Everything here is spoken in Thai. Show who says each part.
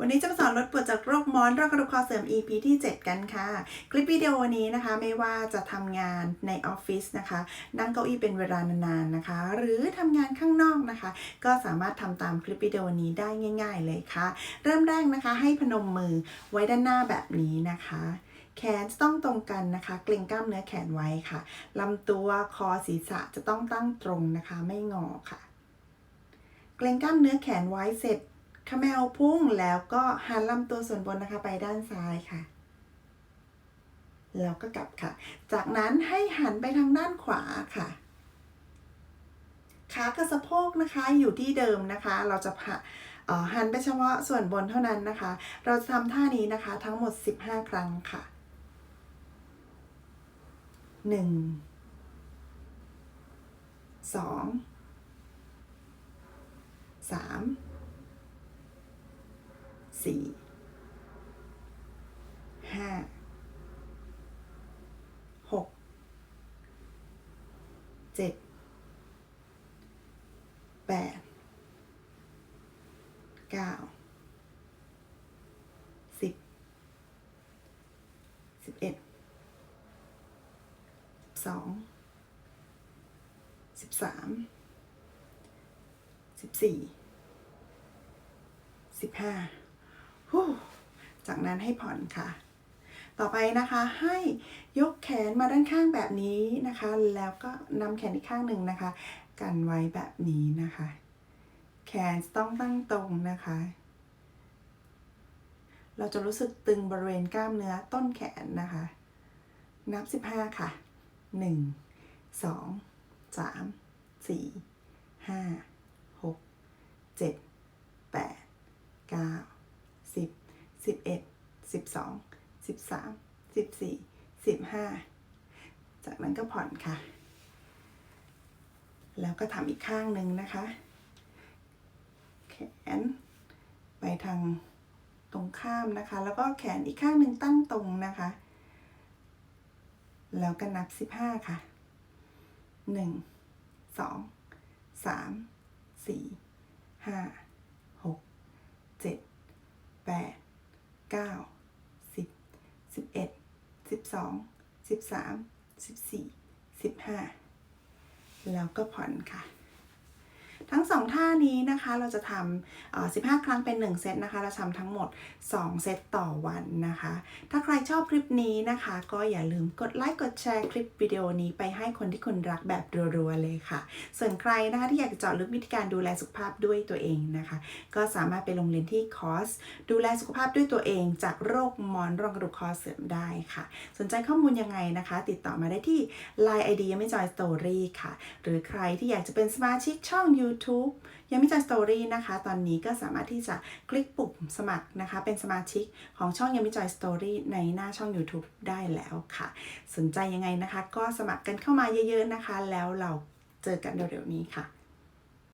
Speaker 1: วันนี้จะมาสอนลดปวดจากโรคมอนโรคกระดูกคอเสื่อม EP ที่ 7 กันค่ะ คลิปวิดีโอนี้นะคะไม่ว่าจะทำงานในออฟฟิศนะคะ นั่งเก้าอี้เป็นเวลานานๆนะคะ หรือทำงานข้างนอกนะคะ ก็สามารถทำตามคลิปวิดีโอนี้ได้ง่าย ๆ เลยค่ะ เริ่มแรกนะคะ ให้พนมมือไว้ด้านหน้าแบบนี้นะคะแขนจะต้องตรงกันนะคะ เกร็งกล้ามเนื้อแขนไว้ค่ะลำตัวคอศีรษะจะต้องตั้งตรงนะคะ ไม่งอค่ะ เกร็งกล้ามเนื้อแขนไว้เสร็จ ขมแมวพุ่งแล้วก็หันลำตัวส่วนบนนะคะไปด้านซ้ายค่ะ แล้วก็กลับค่ะ จากนั้นให้หันไปทางด้านขวาค่ะ ขากับสะโพกนะคะอยู่ที่เดิมนะคะ เราจะผ่าเออหันไปเฉพาะส่วนบนเท่านั้นนะคะ เราจะทำท่านี้นะคะทั้งหมด 15 ครั้งค่ะหนึ่ง สี่ห้าหกเจ็ดแปดเก้าสิบสิบเอ็ดสองสิบสามสิบสี่สิบห้า จากนั้นให้ผ่อนค่ะ ต่อไปนะคะให้ยกแขนมาด้านข้างแบบนี้นะคะ แล้วก็นำแขนอีกข้างหนึ่งนะคะ กันไว้แบบนี้นะคะ แขนต้องตั้งตรงนะคะ เราจะรู้สึกตึงบริเวณกล้ามเนื้อต้นแขนนะคะ นับ 15 ค่ะ 1 2 3 4 5 6 7 8 9 10 11 12 13 14 15จากนั้นก็ผ่อนค่ะ แล้วก็ทำอีกข้างหนึ่งนะคะ แขน ไปทางตรงข้ามนะคะ แล้วก็แขนอีกข้างหนึ่งตั้งตรงนะคะ แล้วก็นับ15ค่ะ1 2 3 4 5 6 7 8 9 10 11 12 13 14 15แล้วก็ผ่อนค่ะ ทั้งสองท่านี้นะคะเราจะทำ15 ครั้งเป็น 1 เซตนะคะ เราทำทั้งหมด 2 เซตต่อวันนะคะ ถ้าใครชอบคลิปนี้นะคะ ก็อย่าลืมกดไลค์กดแชร์คลิปวิดีโอนี้ไปให้คนที่คุณรักแบบรัวๆเลยค่ะ ส่วนใครนะคะที่อยากจะเจาะลึกวิธีการดูแลสุขภาพด้วยตัวเองนะคะ ก็สามารถไปลงเรียนที่คอร์สดูแลสุขภาพด้วยตัวเองจากโรคมอนรองกระดูกคอเสื่อมได้ค่ะ สนใจข้อมูลยังไงนะคะ ติดต่อมาได้ที่ Line ID ยังไม่จอยสตอรี่ค่ะ หรือใครที่อยากจะเป็นสมาชิกช่อง YouTube ยังมิจอยสตอรี่นะคะ ตอนนี้ก็สามารถที่จะคลิกปุ่มสมัครนะคะ เป็นสมาชิกของช่องยังมิจอยสตอรี่ในหน้าช่อง YouTube ได้แล้วค่ะ สนใจยังไงนะคะ ก็สมัครกันเข้ามาเยอะๆนะคะ แล้วเราเจอกันเร็วๆนี้ค่ะ